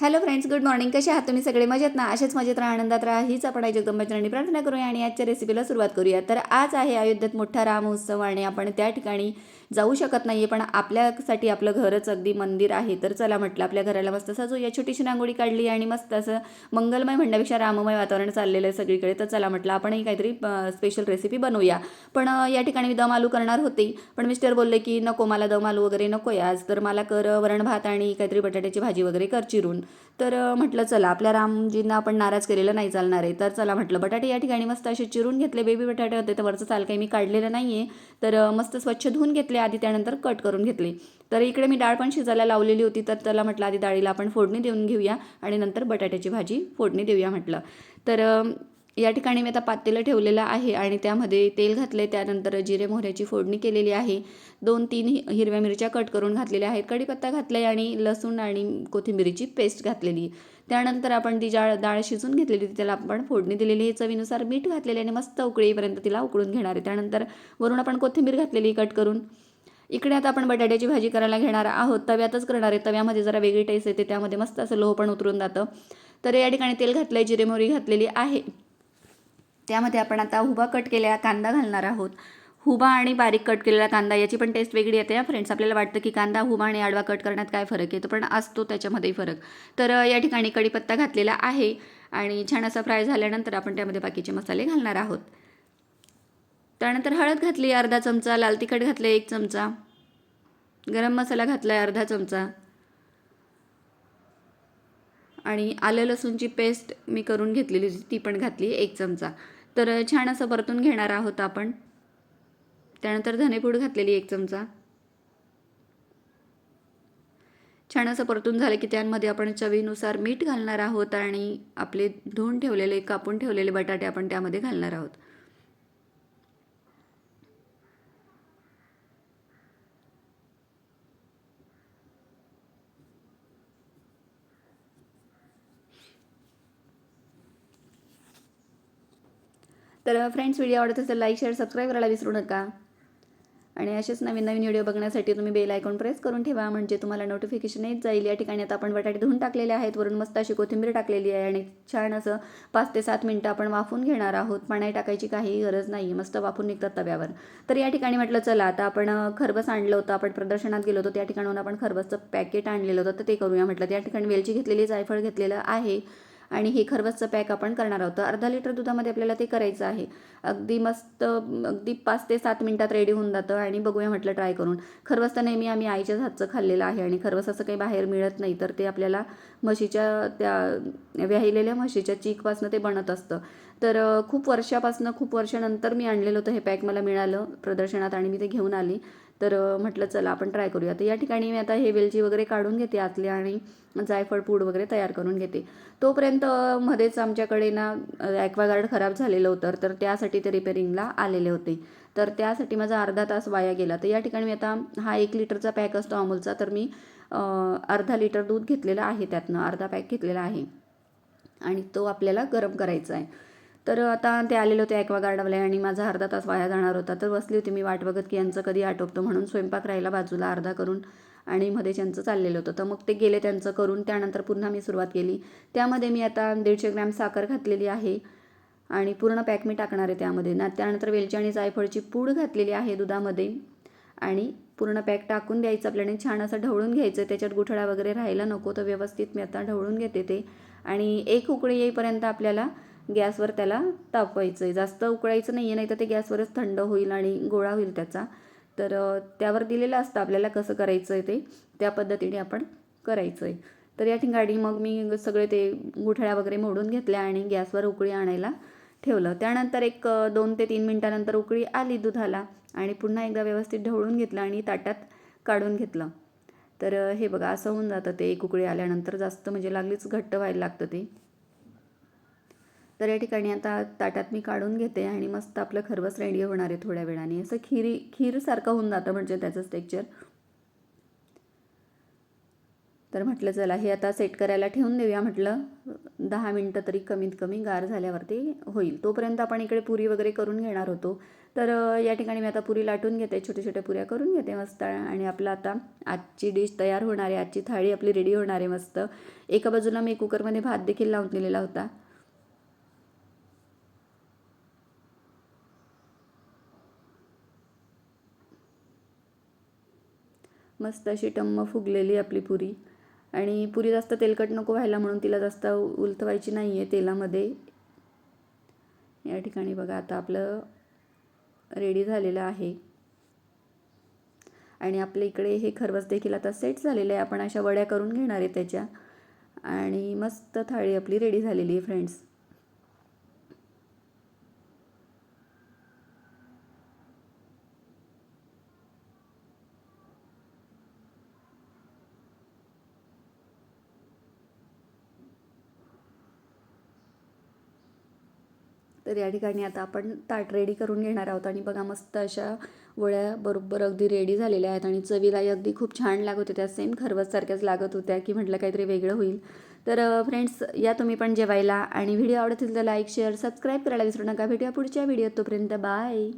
Hello friends good morning. कसे आहात तुम्ही? सगळे मजेत ना? असेच मजेत राहा आनंदात राहा. हीच आपण जगदंबाचरणी प्रार्थना करूया आणि आजच्या रेसिपीला सुरुवात करूया. तर आज आहे अयोध्येत मोठा राम उत्सव आणि आपण त्या ठिकाणी जाऊ शकत नाही पण आपल्यासाठी आपलं घरच अगदी मंदिर आहे. तर चला म्हटलं आपल्या घराला मस्त सजूया छोटीशी रांगोळी काढली आणि मस्त असं मंगलमय म्हणण्यापेक्षा राममय वातावरण चाललेलं आहे सगळीकडे. तर चला म्हटलं आपणही काहीतरी स्पेशल रेसिपी बनवूया. पण या ठिकाणी मी दम आलू करणार होते. पण मिस्टर बोलले की नको मला दम आलू वगैरे नको आहे आज. तर मला कर वरण भात आणि काहीतरी बटाट्याची भाजी वगैरे कर चिरून. तर म्हटलं चला आपल्या रामजींना आपण नाराज केलेलं नाही चालणार आहे. तर चला म्हटलं बटाटे या ठिकाणी मस्त असे चिरून घेतले. बेबी बटाटे होते तर वरचं चाल काही मी काढलेलं नाही आहे तर मस्त स्वच्छ धुवून घेतले आधी त्यानंतर कट करून घेतले. तर इकडे मी डाळ पण शिजायला लावलेली होती. तर त्याला म्हटलं आधी डाळीला आपण फोडणी देऊन घेऊया आणि नंतर बटाट्याची भाजी फोडणी देऊया म्हटलं. तर या ठिकाणी मी आता पातेलं ठेवलेलं आहे आणि त्यामध्ये तेल घातले त्यानंतर जिरे मोहऱ्याची फोडणी केलेली आहे. दोन तीन हिरव्या मिरच्या कट करून घातलेल्या आहेत. कढीपत्ता घातला आहे आणि लसूण आणि कोथिंबिरीची पेस्ट घातलेली. त्यानंतर आपण ती जाळ डाळ शिजून घेतलेली होती. त्याला आपण फोडणी दिलेली. आहे चवीनुसार मीठ घातलेले आणि मस्त उकळीपर्यंत तिला उकळून घेणार आहे. त्यानंतर वरून आपण कोथिंबीर घातलेली कट करून. इकडे आता आपण बटाट्याची भाजी करायला घेणार आहोत. तव्यातच करणार आहे. तव्यामध्ये जरा वेगळी टेस्ट येते. त्यामध्ये मस्त असं लोह पण उतरून जातं. तर या ठिकाणी तेल घातलं आहे जिरे मोहरी घातलेली आहे. त्यामध्ये आपण आता हुबा कट केलेला कांदा घालणार आहोत. हुबा आणि बारीक कट केलेला कांदा याची पण टेस्ट वेगळी येते या फ्रेंड्स. आपल्याला वाटतं की कांदा हुबा आणि आडवा कट करण्यात काय फरक येतो पण असतो त्याच्यामध्ये फरक. तर या ठिकाणी कढीपत्ता घातलेला आहे आणि छान असा फ्राय झाल्यानंतर आपण त्यामध्ये बाकीचे मसाले घालणार आहोत. त्यानंतर हळद घातली अर्धा चमचा लाल तिखट घातलं एक चमचा. गरम मसाला घातला आहे अर्धा चमचा. आणि आलं लसूणची पेस्ट मी करून घेतलेली होती ती पण घातली एक चमचा. तर छान असं परतून घेणार आहोत आपण. त्यानंतर धनेपूड घातलेली एक चमचा. छान असं परतून झालं की त्यांमध्ये आपण चवीनुसार मीठ घालणार आहोत आणि आपले धुवून ठेवलेले कापून ठेवलेले बटाटे आपण त्यामध्ये घालणार आहोत. तर फ्रेंड्स व्हिडिओ आवडत असेल लाईक शेअर सबस्क्राईब करायला विसरू नका. आणि असेच नवीन नवीन व्हिडिओ बघण्यासाठी तुम्ही बेल आयकॉन प्रेस करून ठेवा म्हणजे तुम्हाला नोटिफिकेशन येत जाईल. या ठिकाणी आता आपण बटाटे धुवून टाकलेले आहेत वरून मस्त अशी कोथिंबीर टाकलेली आहे आणि छान असं पाच ते सात मिनटं आपण वाफून घेणार आहोत. पाणी टाकायची काही गरज नाही मस्त वाफून निघतात तव्यावर. तर या ठिकाणी म्हटलं चला आता आपण खरबस आणलं होतं आपण प्रदर्शनात गेलो होतो त्या ठिकाणून आपण खरबसचं पॅकेट आणलेलं होतं तर ते करूया म्हटलं. त्या ठिकाणी वेलची घेतलेली जायफळ घेतलेलं आहे. आणि हे खरवसचं पॅक आपण करणार आहोत. अर्धा लिटर दुधामध्ये आपल्याला ते करायचं आहे. अगदी मस्त अगदी पाच ते सात मिनटात रेडी होऊन जातं आणि बघूया म्हटलं ट्राय करून. खरवस तर नेहमी आम्ही आईच्याच हातचं खाल्लेलं आहे आणि खरवस असं काही बाहेर मिळत नाही तर ते आपल्याला म्हशीच्या त्या व्याहिलेल्या म्हशीच्या चीकपासनं ते बनत असतं. तर खूप वर्षापासनं खूप वर्षानंतर मी आणलेलं होतं हे पॅक मला मिळालं प्रदर्शनात आणि मी ते घेऊन आली. तर म्हटलं चला आपण ट्राय करूया. तर या ठिकाणी मी आता हे वेलची वगैरे काढून घेते आतले आणि जायफळ पूड वगैरे तयार करून घेते. तोपर्यंत मध्येच आमच्याकडे ना ॲक्वागार्ड खराब झालेलं होतं. तर त्यासाठी ते रिपेरिंगला आलेले होते. तर त्यासाठी माझा अर्धा तास वाया गेला. तर या ठिकाणी मी आता हा एक लिटरचा पॅक असतो अमूलचा. तर मी अर्धा लिटर दूध घेतलेलं आहे त्यातनं. अर्धा पॅक घेतलेला आहे. आणि तो आपल्याला गरम करायचा आहे. तर आता ते आलेले होते ॲक्वागार्डवाले आणि माझा अर्धा तास वाया जाणार होता. तर बसली होती मी वाट बघत की यांचं कधी आटोपतं म्हणून स्वयंपाक राहिला बाजूला अर्धा करून आणि मध्ये त्यांचं चाललेलं होतं. तर मग ते गेले त्यांचं करून त्यानंतर पुन्हा मी सुरुवात केली. त्यामध्ये मी आता दीडशे ग्रॅम साखर घातलेली आहे आणि पूर्ण पॅक मी टाकणार आहे त्यामध्ये. ना त्यानंतर वेलची आणि जायफळची पूड घातलेली आहे दुधामध्ये आणि पूर्ण पॅक टाकून द्यायचं आपल्याने छान असं ढवळून घ्यायचं. त्याच्यात गुठळा वगैरे राहायला नको तर व्यवस्थित मी आता ढवळून घेते ते. आणि एक उकळी येईपर्यंत आपल्याला गॅसवर त्याला तापवायचं आहे जास्त उकळायचं नाही आहे नाही तर ते गॅसवरच थंड होईल आणि गोळा होईल त्याचा. तर त्यावर दिलेलं असतं आपल्याला कसं करायचं आहे ते त्या पद्धतीने आपण करायचं आहे तर या ठिकाणी मग मी सगळे ते गुठळ्या वगैरे मोडून घेतल्या आणि गॅसवर उकळी आणायला ठेवलं. त्यानंतर एक दोन ते तीन मिनटानंतर उकळी आली दुधाला आणि पुन्हा एकदा व्यवस्थित ढवळून घेतलं आणि ताटात काढून घेतलं. तर हे बघा असं होऊन जातं ते एक उकळी आल्यानंतर जास्त म्हणजे लागलीच घट्ट व्हायला लागतं ते. तर या ठिकाणी आता ताटात मी काढून घेते आणि मस्त आपलं खरवस रेडी होणार आहे थोड्या वेळाने. असं खिरी खीरसारखं होऊन जातं म्हणजे त्याचं टेक्चर तर म्हटलं चला हे आता सेट करायला ठेवून देऊया. म्हटलं दहा मिनटं तरी कमीत कमी गार झाल्यावरती होईल. तोपर्यंत आपण इकडे पुरी वगैरे करून घेणार होतो. तर या ठिकाणी मी आता पुरी लाटून घेते छोट्या छोट्या पुऱ्या करून घेते मस्त. आणि आपलं आता आजची डिश तयार होणार आहे. आजची थाळी आपली रेडी होणार आहे मस्त. एका बाजूला मी कुकरमध्ये भात देखील लावून दिलेला होता. मस्त अशी टम्म फुगलेली आपली पुरी. आणि पुरी जास्त तेलकट नको व्हायला म्हणून तिला जास्त उलथवायची नाही आहे तेलामध्ये. या ठिकाणी बघा आता आपलं रेडी झालेलं आहे. आणि आपल्या इकडे हे खरवस देखील आता सेट झालेलं आहे. आपण अशा वड्या करून घेणार आहे त्याच्या. आणि मस्त थाळी आपली रेडी झालेली आहे फ्रेंड्स. तर या ठिकाणी आता आपण ताट रेडी करून घेणार आहोत. आणि बघा मस्त अशा वळ्या बरोबर अगदी रेडी झालेल्या आहेत. आणि चवीलाही अगदी खूप छान लागत होत्या. सेम खरवससारख्याच लागत होत्या की म्हटलं काहीतरी वेगळं होईल. तर फ्रेंड्स या तुम्ही पण जेवायला. आणि व्हिडिओ आवडतील तर लाईक शेअर सबस्क्राईब करायला विसरू नका. भेटूया पुढच्या व्हिडिओत तोपर्यंत. बाय